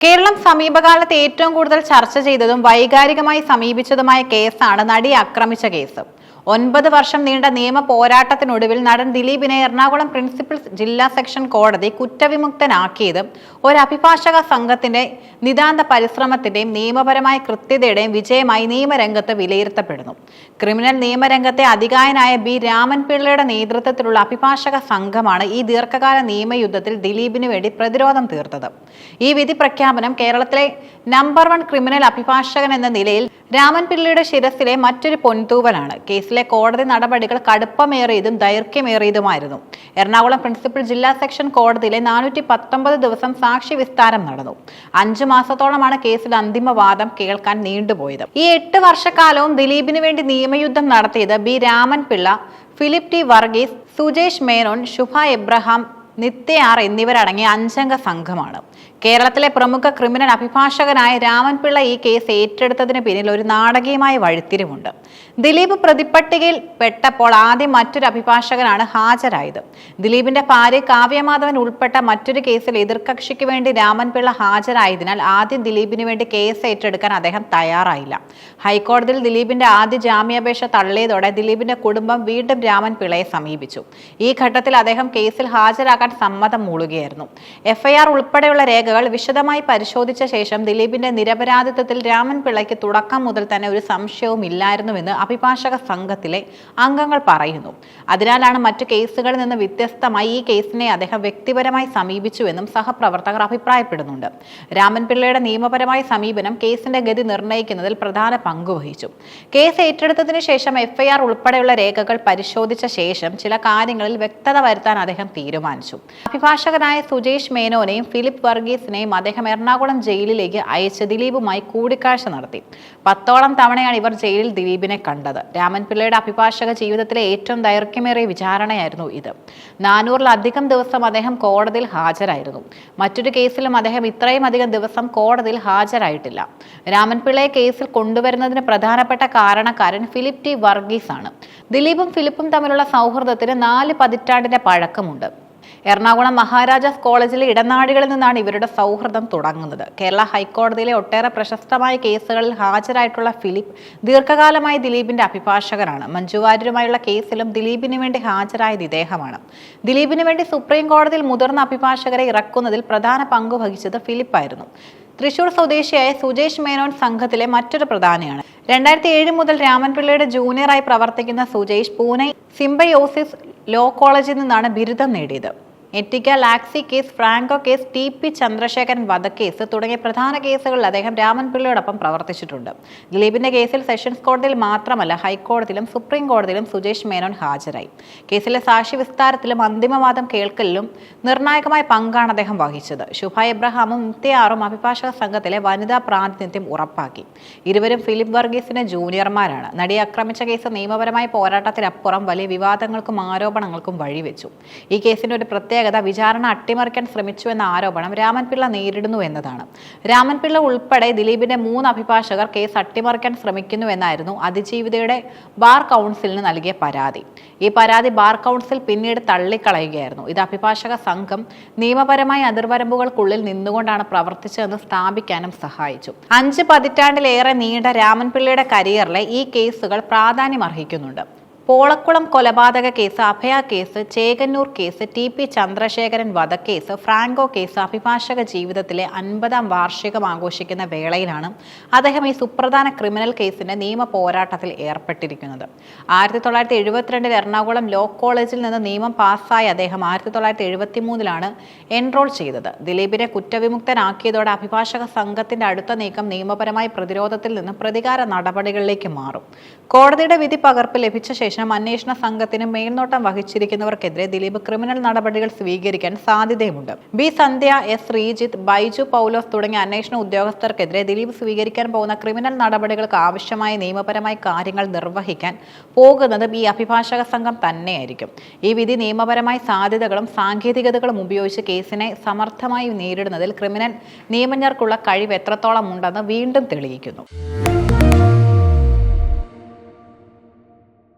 കേരളം സമീപകാലത്ത് ഏറ്റവും കൂടുതൽ ചർച്ച ചെയ്തതും വൈകാരികമായി സമീപിച്ചതുമായ കേസാണ് നടി ആക്രമിച്ച കേസ്. ഒൻപത് വർഷം നീണ്ട നിയമ പോരാട്ടത്തിനൊടുവിൽ നടൻ ദിലീപിനെ എറണാകുളം പ്രിൻസിപ്പൽ ജില്ലാ സെക്ഷൻ കോടതി കുറ്റവിമുക്തനാക്കിയത് ഒരു അഭിഭാഷക സംഘത്തിന്റെ നിതാന്ത പരിശ്രമത്തിന്റെയും നിയമപരമായ കൃത്യതയുടെയും വിജയമായി നിയമരംഗത്ത് വിലയിരുത്തപ്പെടുന്നു. Criminal നിയമരംഗത്തെ അധികായനായ B. രാമൻപിള്ളയുടെ നേതൃത്വത്തിലുള്ള അഭിഭാഷക സംഘമാണ് ഈ ദീർഘകാല നിയമയുദ്ധത്തിൽ ദിലീപിന് വേണ്ടി പ്രതിരോധം തീർത്തത്. ഈ വിധി പ്രഖ്യാപനം കേരളത്തിലെ നമ്പർ വൺ ക്രിമിനൽ അഭിഭാഷകൻ എന്ന നിലയിൽ രാമൻപിള്ളയുടെ ശിരസിലെ മറ്റൊരു പൊൻതൂവലാണ്. കേസിലെ കോടതി നടപടികൾ കടുപ്പമേറിയതും ദൈർഘ്യമേറിയതുമായിരുന്നു. എറണാകുളം പ്രിൻസിപ്പൽ ജില്ലാ സെക്ഷൻ കോടതിയിലെ നാനൂറ്റി പത്തൊമ്പത് ദിവസം സാക്ഷി വിസ്താരം നടന്നു. അഞ്ചു മാസത്തോളമാണ് കേസിൽ അന്തിമവാദം കേൾക്കാൻ നീണ്ടുപോയത്. ഈ എട്ട് വർഷക്കാലവും ദിലീപിന് വേണ്ടി നിയമയുദ്ധം നടത്തിയത് B Raman Pillai Philip T Varghese Sujesh Menon Shubha Abraham നിത്യയാർ എന്നിവരടങ്ങിയ അഞ്ചംഗ സംഘമാണ്. കേരളത്തിലെ പ്രമുഖ ക്രിമിനൽ അഭിഭാഷകനായ രാമൻപിള്ള ഈ കേസ് ഏറ്റെടുത്തതിന് പിന്നിൽ ഒരു നാടകീയമായ വഴിത്തിരിവുണ്ട്. ദിലീപ് പ്രതിപ്പട്ടികയിൽ പെട്ടപ്പോൾ ആദ്യം മറ്റൊരു അഭിഭാഷകനാണ് ഹാജരായത്. ദിലീപിന്റെ ഭാര്യ കാവ്യമാധവൻ ഉൾപ്പെട്ട മറ്റൊരു കേസിൽ എതിർകക്ഷിക്ക് വേണ്ടി രാമൻപിള്ള ഹാജരായതിനാൽ ആദ്യം ദിലീപിന് വേണ്ടി കേസ് ഏറ്റെടുക്കാൻ അദ്ദേഹം തയ്യാറായില്ല. ഹൈക്കോടതിയിൽ ദിലീപിന്റെ ആദ്യ ജാമ്യാപേക്ഷ തള്ളിയതോടെ ദിലീപിന്റെ കുടുംബം വീണ്ടും രാമൻപിള്ളയെ സമീപിച്ചു. ഈ ഘട്ടത്തിൽ അദ്ദേഹം കേസിൽ ഹാജരാകാൻ സമ്മതം മൂളുകയായിരുന്നു. എഫ്ഐആർ ഉൾപ്പെടെയുള്ള രേഖകൾ വിശദമായി പരിശോധിച്ച ശേഷം ദിലീപിന്റെ നിരപരാധിത്വത്തിൽ രാമൻ പിള്ളയ്ക്ക് തുടക്കം മുതൽ തന്നെ ഒരു സംശയവും ഇല്ലായിരുന്നുവെന്ന് അഭിഭാഷക സംഘത്തിലെ അംഗങ്ങൾ പറയുന്നു. അതിനാലാണ് മറ്റു കേസുകളിൽ നിന്ന് വ്യത്യസ്തമായി ഈ കേസിനെ അദ്ദേഹം വ്യക്തിപരമായി സമീപിച്ചുവെന്നും സഹപ്രവർത്തകർ അഭിപ്രായപ്പെടുന്നുണ്ട്. രാമൻ പിള്ളയുടെ നിയമപരമായ സമീപനം കേസിന്റെ ഗതി നിർണയിക്കുന്നതിൽ പ്രധാന പങ്കുവഹിച്ചു കേസ് ഏറ്റെടുത്തതിന് ശേഷം എഫ്ഐആർ ഉൾപ്പെടെയുള്ള രേഖകൾ പരിശോധിച്ച ശേഷം ചില കാര്യങ്ങളിൽ വ്യക്തത വരുത്താൻ അദ്ദേഹം തീരുമാനിച്ചു. അഭിഭാഷകനായ സുജേഷ് മേനോനെയും ഫിലിപ്പ് വർഗീസിനെയും അദ്ദേഹം എറണാകുളം ജയിലിലേക്ക് അയച്ച് ദിലീപുമായി കൂടിക്കാഴ്ച നടത്തി. പത്തോളം തവണയാണ് ഇവർ ജയിലിൽ ദിലീപിനെ കണ്ടത്. രാമൻ പിള്ളയുടെ അഭിഭാഷക ജീവിതത്തിലെ ഏറ്റവും ദൈർഘ്യമേറിയ വിചാരണയായിരുന്നു ഇത്. നാനൂറിലധികം ദിവസം അദ്ദേഹം കോടതിയിൽ ഹാജരായിരുന്നു. മറ്റൊരു കേസിലും അദ്ദേഹം ഇത്രയും അധികം ദിവസം കോടതിയിൽ ഹാജരായിട്ടില്ല. രാമൻപിള്ളയെ കേസിൽ കൊണ്ടുവരുന്നതിന് പ്രധാനപ്പെട്ട കാരണക്കാരൻ ഫിലിപ്പ് ടി വർഗീസ് ആണ് ദിലീപും ഫിലിപ്പും തമ്മിലുള്ള സൗഹൃദത്തിന് നാല് പതിറ്റാണ്ടിന്റെ പഴക്കമുണ്ട്. എറണാകുളം മഹാരാജാസ് കോളേജിലെ ഇടനാഴികളിൽ നിന്നാണ് ഇവരുടെ സൗഹൃദം തുടങ്ങുന്നത്. കേരള ഹൈക്കോടതിയിലെ ഒട്ടേറെ പ്രശസ്തമായ കേസുകളിൽ ഹാജരായിട്ടുള്ള ഫിലിപ്പ് ദീർഘകാലമായി ദിലീപിന്റെ അഭിഭാഷകനാണ്. മഞ്ജു വാര്യരുമായുള്ള കേസിലും ദിലീപിന് വേണ്ടി ഹാജരായത് ഇദ്ദേഹമാണ്. ദിലീപിന് വേണ്ടി സുപ്രീം കോടതിയിൽ മുതിർന്ന അഭിഭാഷകരെ ഇറക്കുന്നതിൽ പ്രധാന പങ്ക് വഹിച്ചത് ഫിലിപ്പായിരുന്നു. തൃശൂർ സ്വദേശിയായ സുജേഷ് മേനോൻ സംഘത്തിലെ മറ്റൊരു പ്രധാനിയാണ്. രണ്ടായിരത്തി ഏഴ് മുതൽ രാമൻപിള്ളയുടെ ജൂനിയറായി പ്രവർത്തിക്കുന്ന സുജേഷ് പൂനെ സിംബയോസിസ് ലോ കോളേജിൽ നിന്നാണ് ബിരുദം നേടിയത്. എറ്റിക്ക ലാക്സി case Franco case T P Chandrasekharan വധക്കേസ് തുടങ്ങിയ പ്രധാന കേസുകളിൽ അദ്ദേഹം രാമൻപിള്ളയോടൊപ്പം പ്രവർത്തിച്ചിട്ടുണ്ട്. ദിലീപിന്റെ കേസിൽ സെഷൻസ് കോടതിയിൽ മാത്രമല്ല ഹൈക്കോടതിയിലും സുപ്രീം കോടതിയിലും സുജേഷ് മേനോൻ ഹാജരായി. കേസിലെ സാക്ഷി വിസ്താരത്തിലും അന്തിമവാദം കേൾക്കലിലും നിർണായകമായ പങ്കാണ് അദ്ദേഹം വഹിച്ചത്. ശുഭ എബ്രഹാമും മുക്തിയാറും അഭിഭാഷക സംഘത്തിലെ വനിതാ പ്രാതിനിധ്യം ഉറപ്പാക്കി. ഇരുവരും ഫിലിപ്പ് വർഗീസിന്റെ ജൂനിയർമാരാണ്. നടിയെ ആക്രമിച്ച കേസ് നിയമപരമായ പോരാട്ടത്തിനപ്പുറം വലിയ വിവാദങ്ങൾക്കും ആരോപണങ്ങൾക്കും വഴിവെച്ചു. ഈ കേസിന്റെ ഒരു പ്രത്യേകത വിചാരണ അട്ടിമറിക്കാൻ ശ്രമിച്ചു എന്ന ആരോപണം രാമൻപിള്ള നേരിടുന്നു എന്നതാണ്. രാമൻപിള്ള ഉൾപ്പെടെ ദിലീപിന്റെ മൂന്ന് അഭിഭാഷകർ കേസ് അട്ടിമറിക്കാൻ ശ്രമിക്കുന്നു എന്നായിരുന്നു അതിജീവിതയുടെ ബാർ കൗൺസിലിന് നൽകിയ പരാതി. ഈ പരാതി ബാർ കൗൺസിൽ പിന്നീട് തള്ളിക്കളയുകയായിരുന്നു. ഇത് അഭിഭാഷക സംഘം നിയമപരമായ അതിർവരമ്പുകൾക്കുള്ളിൽ നിന്നുകൊണ്ടാണ് പ്രവർത്തിച്ചതെന്ന് സ്ഥാപിക്കാനും സഹായിച്ചു. അഞ്ച് പതിറ്റാണ്ടിലേറെ നീണ്ട രാമൻപിള്ളയുടെ കരിയറിലെ ഈ കേസുകൾ പ്രാധാന്യമർഹിക്കുന്നുണ്ട്. പോളക്കുളം കൊലപാതക case Abhaya case Chekannur case T P Chandrasekharan വധക്കേസ് Franco case അഭിഭാഷക ജീവിതത്തിലെ അൻപതാം വാർഷികം ആഘോഷിക്കുന്ന വേളയിലാണ് അദ്ദേഹം ഈ സുപ്രധാന ക്രിമിനൽ കേസിന്റെ നിയമ പോരാട്ടത്തിൽ ഏർപ്പെട്ടിരിക്കുന്നത്. ആയിരത്തി തൊള്ളായിരത്തി എഴുപത്തിരണ്ടിൽ എറണാകുളം ലോ കോളേജിൽ നിന്ന് നിയമം പാസ്സായ അദ്ദേഹം ആയിരത്തി തൊള്ളായിരത്തി എഴുപത്തി മൂന്നിലാണ് എൻറോൾ ചെയ്തത്. ദിലീപിനെ കുറ്റവിമുക്തനാക്കിയതോടെ അഭിഭാഷക സംഘത്തിന്റെ അടുത്ത നീക്കം നിയമപരമായ പ്രതിരോധത്തിൽ നിന്ന് പ്രതികാര നടപടികളിലേക്ക് മാറും. കോടതിയുടെ വിധി പകർപ്പ് ലഭിച്ച ശേഷം അന്വേഷണ സംഘത്തിന് മേൽനോട്ടം വഹിച്ചിരിക്കുന്നവർക്കെതിരെ ദിലീപ് ക്രിമിനൽ നടപടികൾ സ്വീകരിക്കാൻ സാധ്യതയുമുണ്ട്. ബി. സന്ധ്യ എസ്. ശ്രീജിത്ത് ബൈജു പൗലോസ് തുടങ്ങിയ അന്വേഷണ ഉദ്യോഗസ്ഥർക്കെതിരെ ദിലീപ് സ്വീകരിക്കാൻ പോകുന്ന ക്രിമിനൽ നടപടികൾക്ക് ആവശ്യമായ നിയമപരമായ കാര്യങ്ങൾ നിർവഹിക്കാൻ പോകുന്നതും ഈ അഭിഭാഷക സംഘം തന്നെയായിരിക്കും. ഈ വിധി നിയമപരമായ സാധ്യതകളും സാങ്കേതികതകളും ഉപയോഗിച്ച് കേസിനെ സമർത്ഥമായി നേരിടുന്നതിൽ ക്രിമിനൽ നിയമജ്ഞർക്കുള്ള കഴിവ് എത്രത്തോളം ഉണ്ടെന്ന് വീണ്ടും തെളിയിക്കുന്നു.